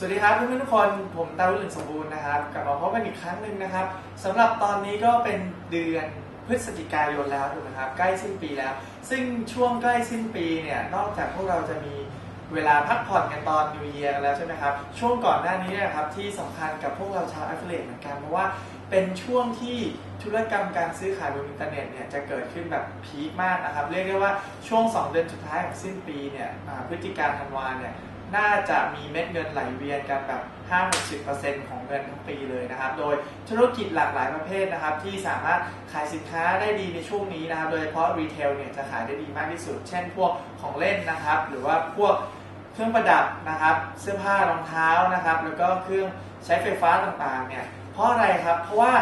สวัสดีครับเพื่อนๆทุกคนผมตาวุฒิสมบูรณ์นะครับกลับมาพบกันอีกครั้งหนึ่งนะครับสำหรับตอนนี้ก็เป็นเดือนพฤศจิกายนแล้วถูกไหมครับใกล้สิ้นปีแล้ว ซึ่งช่วงใกล้สิ้นปีเนี่ยนอกจากพวกเราจะมีเวลาพักผ่อนกันตอน New Year กันแล้วใช่ไหมครับช่วงก่อนหน้านี้นะครับที่สำคัญกับพวกเราชาว Affiliate เหมือนกันเพราะว่าเป็นช่วงที่ธุรกรรมการซื้อขายบนอินเทอร์เน็ตเนี่ยจะเกิดขึ้นแบบพีคมากนะครับ เรียกได้ว่าช่วง 2 เดือนสุดท้ายของสิ้นปีเนี่ยพฤศจิกาธันวาเนี่ย น่าจะมีเม็ดเงินไหลเวียนกันแบบ 5-60%ของเงินทั้งปีเลยนะครับ โดยธุรกิจหลากหลายประเภทนะครับ ที่สามารถขายสินค้าได้ดีในช่วงนี้นะครับ โดยเฉพาะรีเทลเนี่ยจะขายได้ดีมากที่สุด เช่นพวกของเล่นนะครับ หรือว่าพวกเครื่องประดับนะครับ เสื้อผ้ารองเท้านะครับ แล้วก็เครื่องใช้ไฟฟ้าต่างๆเนี่ย เพราะอะไรครับ เพราะว่า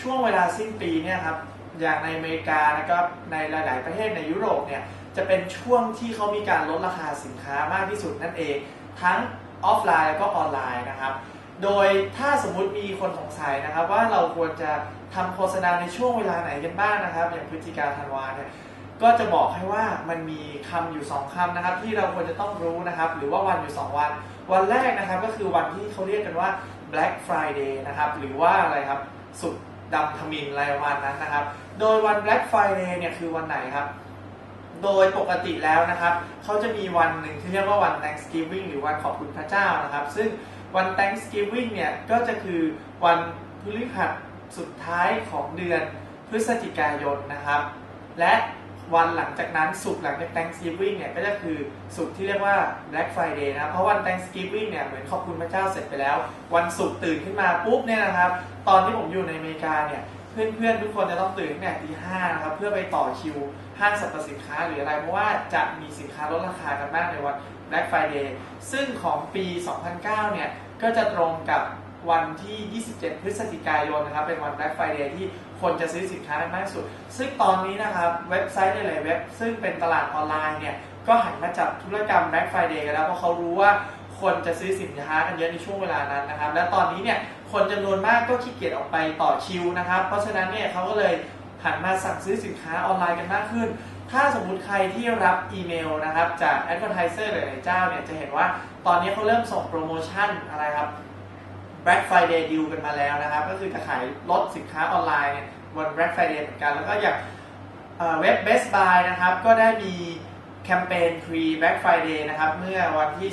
ช่วงเวลาสิ้นปีเนี่ยครับ อย่างในอเมริกานะครับ ในหลาย ๆ ประเทศในยุโรปเนี่ย จะเป็นช่วงที่เขามีการลดราคาสินค้ามากที่สุดนั่นเอง ทั้งออฟไลน์แล้วก็ออนไลน์นะครับ โดยถ้าสมมุติมีคนสงสัยนะครับ ว่าเราควรจะทำโฆษณาในช่วงเวลาไหนกันบ้างนะครับ อย่างพฤศจิกาธันวาเนี่ยก็จะบอกให้ว่ามันมีคำอยู่ 2คำนะครับ ที่เราควรจะต้องรู้นะครับ หรือว่าวันอยู่ 2 วัน วันแรกนะครับก็คือวันที่เขาเรียกกันว่า Black Friday นะครับ หรือว่าอะไรครับสุดดำทมินไรประมาณนั้นนะครับ โดยวัน Black Friday เนี่ยคือวันไหนครับ โดยปกติแล้วนะครับเขาจะมีวันหนึ่งที่เรียกว่าวัน Thanksgiving หรือวันขอบคุณพระเจ้านะครับ ซึ่งวัน Thanksgiving เนี่ยก็จะคือวันพฤหัสสุดท้ายของเดือนพฤศจิกายนนะครับ และวันหลังจากนั้นสุกร์หลังจาก Thanksgiving เนี่ยก็จะคือสุกร์ที่เรียกว่า Black Friday นะเพราะวัน Thanksgiving เนี่ยเหมือนขอบคุณพระเจ้าเสร็จไปแล้ว วันศุกร์ตื่นขึ้นมาปุ๊บเนี่ยนะครับ ตอนที่ผมอยู่ในอเมริกาเนี่ย เพื่อนๆทุกคนจะต้องตื่นตั้งแต่ตีห้านะครับเพื่อไปต่อคิวห้างสรรพสินค้าหรืออะไร เพราะว่าจะมีสินค้าลดราคากันมากในวัน Black Friday ซึ่งของปี 2009 เนี่ย ก็จะตรงกับวันที่ 27 พฤศจิกายนนะครับ เป็นวัน Black Friday ที่คนจะซื้อสินค้ากันมากที่สุด ซึ่งตอนนี้นะครับ เว็บไซต์หลายๆเว็บ ซึ่งเป็นตลาดออนไลน์เนี่ย ก็หันมาจับธุรกรรม Black Friday กันแล้ว เพราะเขารู้ว่าคนจะซื้อสินค้ากันเยอะในช่วงเวลานั้นนะครับ และตอนนี้เนี่ย คนจำนวนมากก็ขี้เกียจออกไปต่อคิวนะครับ เพราะฉะนั้นเนี่ยเขาก็เลยหันมาสั่งซื้อสินค้าออนไลน์กันมากขึ้น ถ้าสมมุติใครที่รับอีเมลนะครับจาก advertiser หลายๆเจ้าเนี่ยจะเห็นว่าตอนนี้เขาเริ่มส่งโปรโมชั่นอะไรครับ Black Friday deal กันมาแล้วนะครับ ก็คือจะขายลดสินค้าออนไลน์เนี่ยวัน Black Friday เหมือนกัน แล้วก็อย่างเอ่อเว็บ Best Buy นะครับก็ได้มีแคมเปญ Pre Black Friday นะครับเมื่อวันที่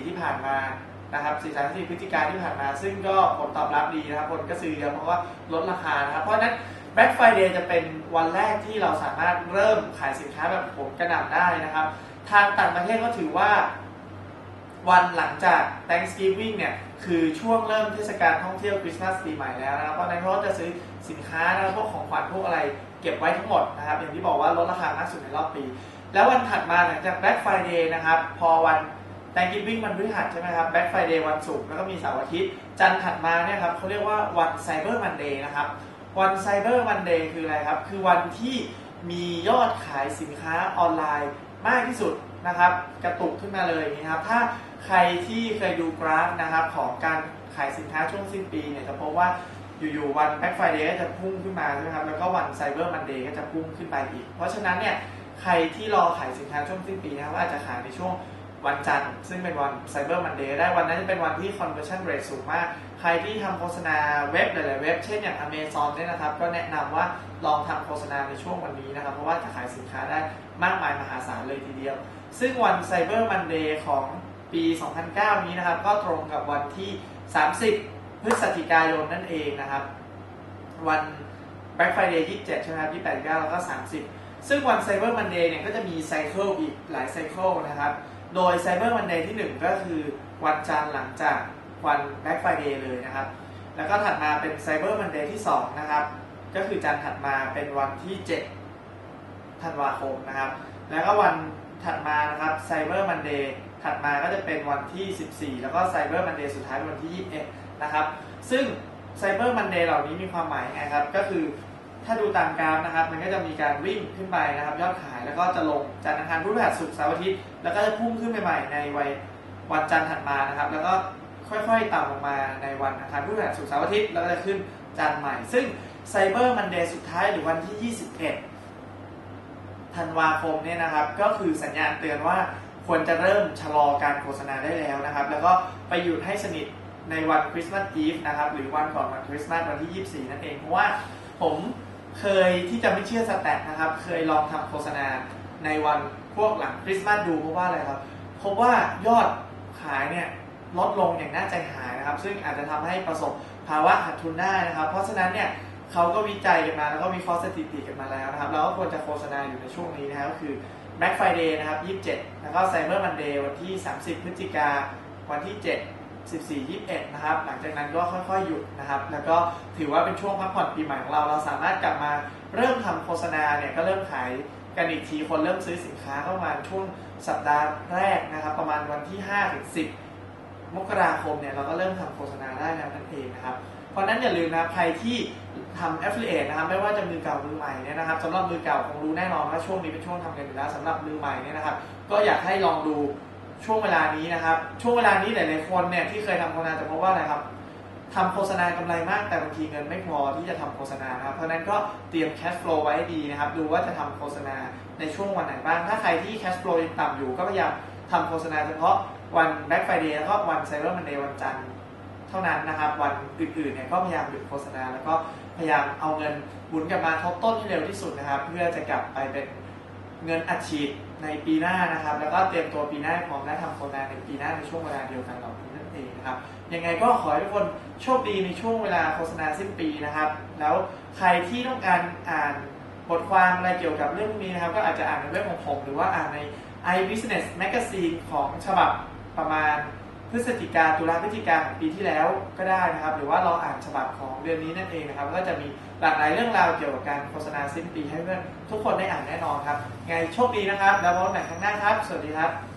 13-14 ที่ผ่านมา นะครับ13 4พฤศจิกายนที่ผ่านมา ซึ่งก็ผลตอบรับดีนะครับคนก็ซื้อเยอะเพราะว่าลดราคานะครับ เพราะฉะนั้น Black Friday จะเป็นวันแรกที่เราสามารถเริ่มขายสินค้าแบบผมกระหน่ำได้นะครับ ทางต่างประเทศก็ถือว่า วันหลังจาก Thanksgiving เนี่ยคือช่วงเริ่มเทศกาลท่องเที่ยวคริสต์มาสปีใหม่แล้วนะครับ เพราะฉะนั้นเขาจะซื้อสินค้านะครับพวกของขวัญพวกอะไรเก็บไว้ทั้งหมดนะครับ อย่างที่บอกว่าลดราคามากสุดในรอบปี แล้ววันถัดมาหลังจาก Black Friday นะครับ พอวัน Thanksgiving วันพฤหัสใช่ไหมครับ Black Friday วันศุกร์แล้วก็มีเสาร์อาทิตย์ จันทร์ถัดมาเนี่ยครับเขาเรียกว่าวัน Cyber Monday นะครับวัน Cyber Monday คืออะไรครับ คือวันที่มียอดขายสินค้าออนไลน์มากที่สุดนะครับ กระตุกขึ้นมาเลยนะครับ ถ้าใครที่เคยดูกราฟนะครับของการขายสินค้าช่วงสิ้นปีเนี่ยจะพบว่าอยู่ๆวัน Black Friday ก็จะพุ่งขึ้นมาใช่ไหมครับ แล้วก็วัน Cyber Monday ก็จะพุ่งขึ้นไปอีก เพราะฉะนั้นเนี่ยใครที่รอขายสินค้าช่วงสิ้นปีนะครับอาจจะขายในช่วง วันจันทร์ ซึ่งเป็นวัน Cyber Monday ได้วันนั้นจะเป็นวันที่ conversion rate สูงมาก ใครที่ทำโฆษณาเว็บหลายๆเว็บ เช่นอย่าง Amazon เนี่ยนะครับ ก็แนะนำว่าลองทำโฆษณาในช่วงวันนี้นะครับ เพราะว่าจะขายสินค้าได้มากมายมหาศาลเลยทีเดียว ซึ่งวัน Cyber Monday ของปี 2009 นี้นะครับ ก็ตรงกับวันที่ 30 พฤศจิกายนนั่นเองนะครับ วัน Black Friday 27 ใช่ไหมครับ28 9แล้วก็ 30 ซึ่งวัน Cyber Monday เนี่ยก็จะมีไซเคิลอีกหลายไซเคิลนะครับ โดย Cyber Monday ที่ 1 ก็คือวันจันทร์หลังจากวัน Black Friday เลยนะครับ แล้วก็ถัดมาเป็น Cyber Monday ที่ 2 นะครับ ก็คือจันทร์ถัดมาเป็นวันที่7ธันวาคมนะครับ แล้วก็วันถัดมานะครับ Cyber Monday ถัดมาก็จะเป็นวันที่ 14 แล้วก็ Cyber Monday สุดท้ายเป็นวันที่ 21 นะครับ ซึ่ง Cyber Monday เหล่านี้มีความหมายไงครับ ก็คือ ถ้าดูตามกราฟนะครับ มันก็จะมีการวิ่งขึ้นไปนะครับยอดขายแล้วก็จะลงจันทร์อังคารพุธพฤหัสศุกร์เสาร์อาทิตย์แล้วก็จะพุ่งขึ้นใหม่ในวัยวันจันทร์ถัดมานะครับ แล้วก็ค่อยๆต่ำลงมาในวันอังคารพุธพฤหัสศุกร์เสาร์อาทิตย์แล้วก็จะขึ้นจันทร์ใหม่ ซึ่ง Cyber Monday สุดท้ายหรือวันที่ 21 ธันวาคมเนี่ยนะครับ ก็คือสัญญาณเตือนว่าควรจะเริ่มชะลอการโฆษณาได้แล้วนะครับ แล้วก็ไปหยุดให้สนิทในวันคริสต์มาสอีฟนะครับหรือวันก่อนวันคริสต์มาสวันที่ 24 นั่นเองเพราะว่าผม เคยที่จะไม่เชื่อสแตทนะครับ เคยลองทำโฆษณาในวันพวกหลังคริสต์มาสดูเพราะว่าอะไรครับพบว่ายอดขายเนี่ยลดลงอย่างน่าใจหายนะครับ ซึ่งอาจจะทำให้ประสบภาวะขาดทุนได้นะครับ เพราะฉะนั้นเนี่ยเขาก็วิจัยกันมาแล้วก็วิเคราะห์สถิติกันมาแล้วนะครับเราก็ควรจะโฆษณาอยู่ในช่วงนี้นะครับก็คือ Black Friday นะครับ 27 แล้วก็ Cyber Monday วันที่ 30 พฤศจิกาวันที่ 7 14 21 นะครับ หลังจากนั้นก็ค่อยๆ หยุดนะครับ แล้วก็ถือว่าเป็นช่วงพักผ่อนปีใหม่ของเรา เราสามารถกลับมาเริ่มทำโฆษณาเนี่ยก็เริ่มขายกันอีกทีคนเริ่มซื้อสินค้าเข้ามาช่วงสัปดาห์แรกนะครับ ประมาณวันที่5ถึง10 มกราคมเนี่ยเราก็เริ่มทำโฆษณาได้แล้วนั่นเองนะครับ เพราะฉะนั้นอย่าลืมนะใครที่ทำ affiliate นะครับไม่ว่าจะมือเก่ามือใหม่เนี่ยนะครับสำหรับมือเก่าคงรู้แน่นอนว่าช่วงนี้เป็นช่วงทำเงินอยู่แล้วสำหรับมือใหม่เนี่ยนะครับ ก็อยากให้ลองดู ช่วงเวลานี้นะครับ ช่วงเวลานี้หลาย ๆ คนเนี่ยที่เคยทำโฆษณาจะพบว่าอะไรครับทำโฆษณากำไรมากแต่บางทีเงินไม่พอที่จะทำโฆษณานะครับ เพราะฉะนั้นก็เตรียม cash flow ไว้ให้ดีนะครับ ดูว่าจะทำโฆษณาในช่วงวันไหนบ้าง ถ้าใครที่ cash flow ยังต่ำอยู่ก็พยายามทำโฆษณาเฉพาะวัน Black Friday แล้วก็วัน Cyber Monday วันจันทร์ เท่านั้นนะครับ วันอื่น ๆ เนี่ยก็พยายามหยุดโฆษณา แล้วก็พยายามเอาเงินหมุนกลับมาทบต้นให้เร็วที่สุดนะครับ เพื่อจะกลับไปเป็น เงินอัดฉีดในปีหน้านะครับ แล้วก็เตรียมตัวปีหน้าพร้อมและทำโฆษณาในปีหน้าในช่วงเวลาเดียวกันเหล่านี้นั่นเองนะครับยังไงก็ขอให้ทุกคนโชคดีในช่วงเวลาโฆษณาสิ้นปีนะครับ แล้วใครที่ต้องการอ่านบทความอะไรเกี่ยวกับเรื่องนี้นะครับ ก็อาจจะอ่านในเว็บของผม หรือว่าอ่านใน iBusiness Magazine ของฉบับประมาณ พฤศจิกาตุลาพฤศจิกาของปีที่แล้วก็ได้นะครับ หรือว่าเราอ่านฉบับของเดือนนี้นั่นเองนะครับ ก็จะมีหลากหลายเรื่องราวเกี่ยวกับการโฆษณาสิ้นปีให้เพื่อนทุกคนได้อ่านแน่นอนครับ ไงโชคดีนะครับ แล้วพบกันใหม่ครั้งหน้าครับ สวัสดีครับ